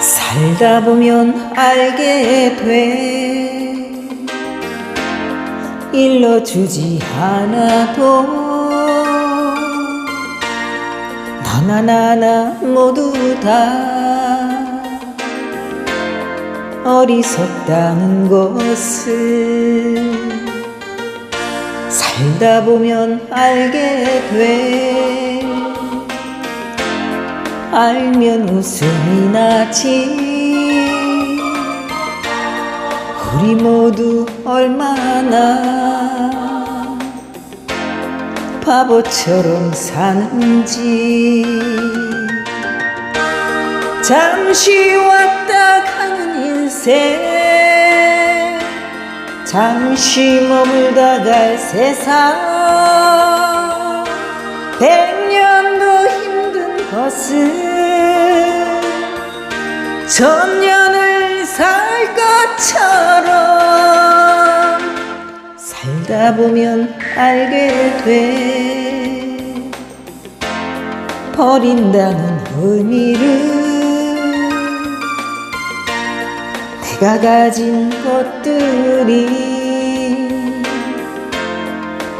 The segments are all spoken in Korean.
살다 보면 알게 돼. 일러주지 않아도 너나 나나 모두 다 어리석다는 것을 살다 보면 알게 돼. 알면 웃음이 나지. 우리 모두 얼마나 바보처럼 사는지. 잠시 왔다 가는 인생. 잠시 머물다 갈 세상. 백년도 힘든 것은 천년을 살 것처럼 살다 보면 알게 돼. 버린다는 의미를 내가 가진 것들이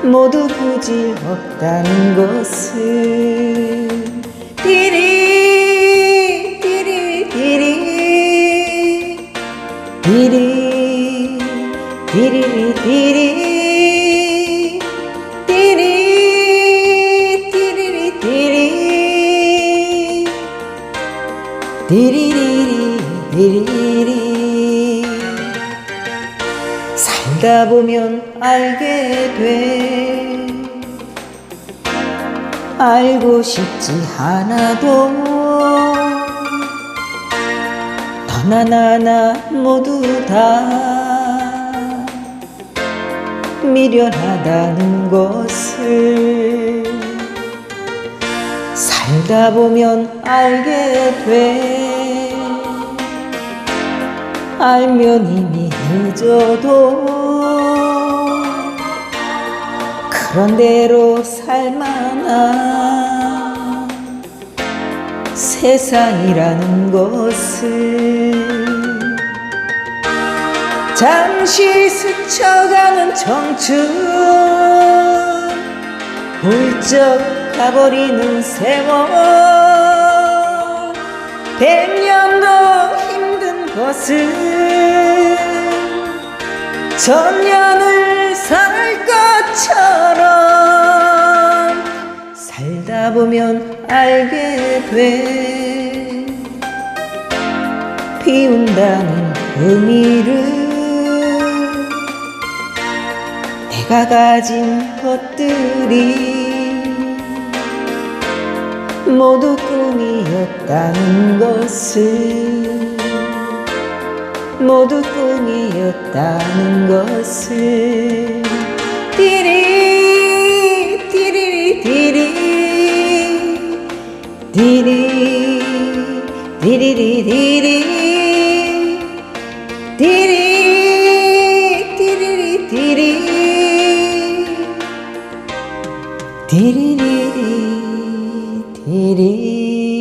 모두 부질 없다는 것을 띠리 띠리 띠리 띠리 띠리리 띠리 띠리리리 띠리리 살다 보면 알게 돼. 알고 싶지 않아도 너나 나나 모두 다 미련하다는 것을 살다 보면 알게 돼 알면 이미 늦어도 그런 대로 살만한 세상이라는 것을 잠시 스쳐가는 청춘 훌쩍 가버리는 세월. 백년도 것을 천년을 살 것처럼 살다 보면 알게 돼. 피운다는 의미를 내가 가진 것들이 모두 꿈이었다는 것을 모두 꿈이었다는 것을. 디리 디리 디리. 디리 디리리 디리. 디리리리. 디리리.